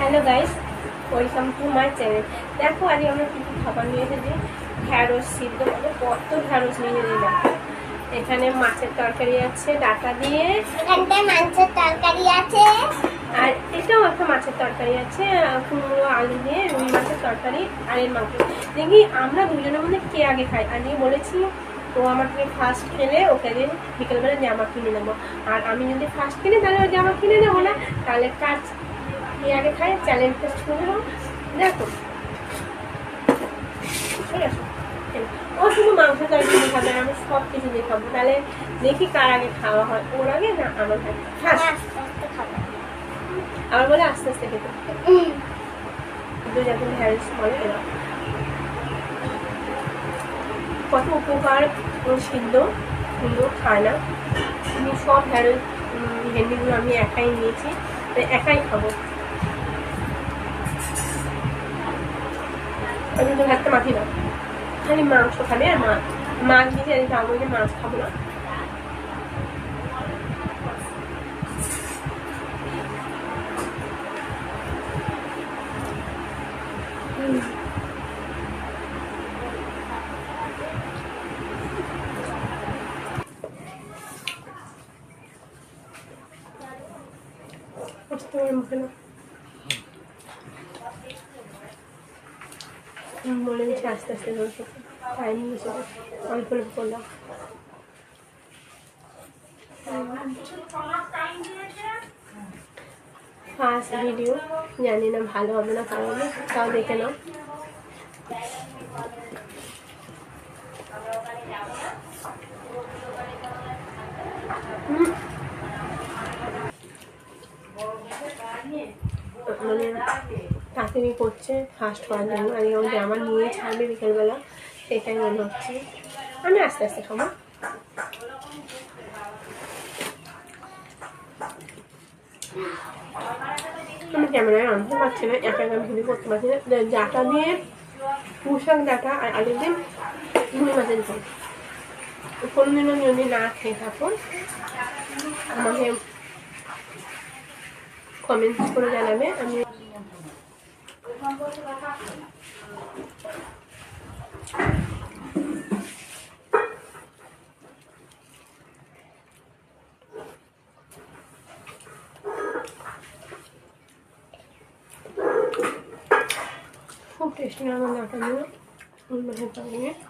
Hello guys welcome to my channel. দেখো আজকে আমরা কী কী খাবার নিয়ে এসেছি? ঢ্যাঁড়স সিদ্ধ মানে কত ঢ্যাঁড়স নিয়ে এসেছি দেখো। এখানে মাছের তরকারি আছে ডাটা দিয়ে। এখানটায় মাংসের তরকারি আছে। আর এটাও একটা মাছের তরকারি আছে কুমড়ো আলু দিয়ে রুই মাছের তরকারি আর এর মাংস। দেখি আমরা দুজনের মধ্যে কে আগে খাই আজকে বলেছি ও আমার থেকে ফার্স্ট খেলে ওকে দিয়ে বিকেলবেলা জামা কিনে নেব। আর আমি যদি ফার্স্ট কিনি তাহলে জামা কিনে নেব না? তাহলে কাজ কে আগে খায় চ্যালেঞ্জ টেস্ট করে দেখো। ঠিক আছে ও শুধু মাংস তরকারি খাবে আমি সব কিছু দিয়ে খাব। তাহলে দেখি কার আগে খাওয়া হয় ওর আগে না আমার আগে? আবার বলে আস্তে আস্তে খেতে। যখন হ্যারিস বলে এরা। কত উপকার ও সিদ্ধ কিন্তু খায় না। আমি সব হ্যারো ভেন্ডিগুলো আমি একাই নিয়েছি একাই খাব। আমি তো ভাতটা মাখি না। খালি মাংস খাবে আর মাছ মাছ দিয়েছি আমি খাব যে মাছ খাব না। হুম কষ্ট করে মুখে না হুম, বলে দিচ্ছি আস্তে আস্তে খেতে টাইম নিয়েছে অল্প অল্প করলাম। ফার্স্ট ভিডিও জানি না ভালো হবে না খারাপ হবে তাও দেখে নাও। মানে তাড়াতাড়ি করছে ফার্স্ট করার জন্য আর এরকম জামা নিয়ে ছাড়বে বিকেলবেলা, সেটাই মনে হচ্ছে। আমি আস্তে আস্তে খাব। আমি ক্যামেরায় আনতে পারছি না, একা একা ভিডিও করতে পারছি না। ডাটা দিয়ে পুষাক ডাটা আর আলু দিয়ে রুই মাছের ঝোল কোনোদিনও যদি না খেয়ে থাকো আমাকে কমেন্টস করে জানাবে। আমি খুব টেস্টি আমার ডাটা দিয়ে রুই মাছের তরকারি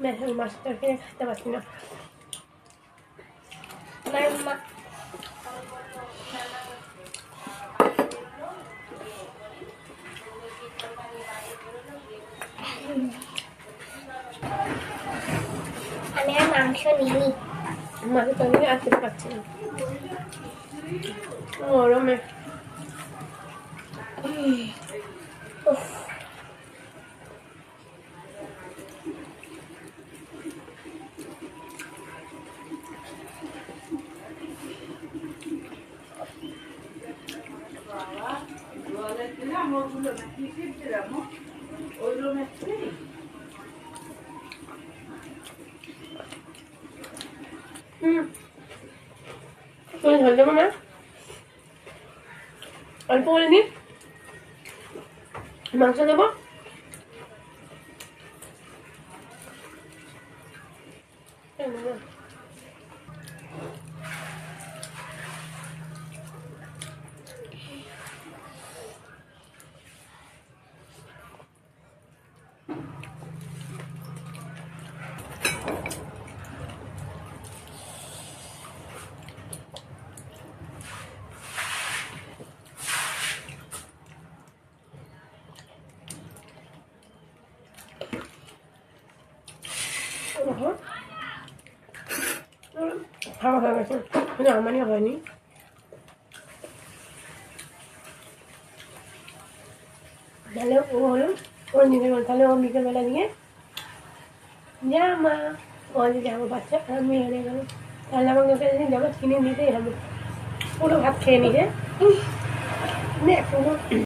মেহেল মাছ তরকারি খেতে পারছি না আমি আর মাংস নিইনি মাছের তরকারি আর খেতে পারছি না গরমে ওগুলো না কিসের দিলাম ওইগুলো হুম তুমি অল্প করে দিন মাংস দেবো এই নেব। দেখো। খাওয়া হয়ে গেছে কিন্তু আমারই হয়নি তাহলে ও হলো ওর নিজের তাহলে ও বিকেলবেলা দিয়ে যা মা যে যাব বাচ্চা আমি হেরে গেল তাহলে আমাকে ওকে যদি জামা কিনে নিতেই হবে পুরো ভাত খেয়ে নিয়ে নে পুরো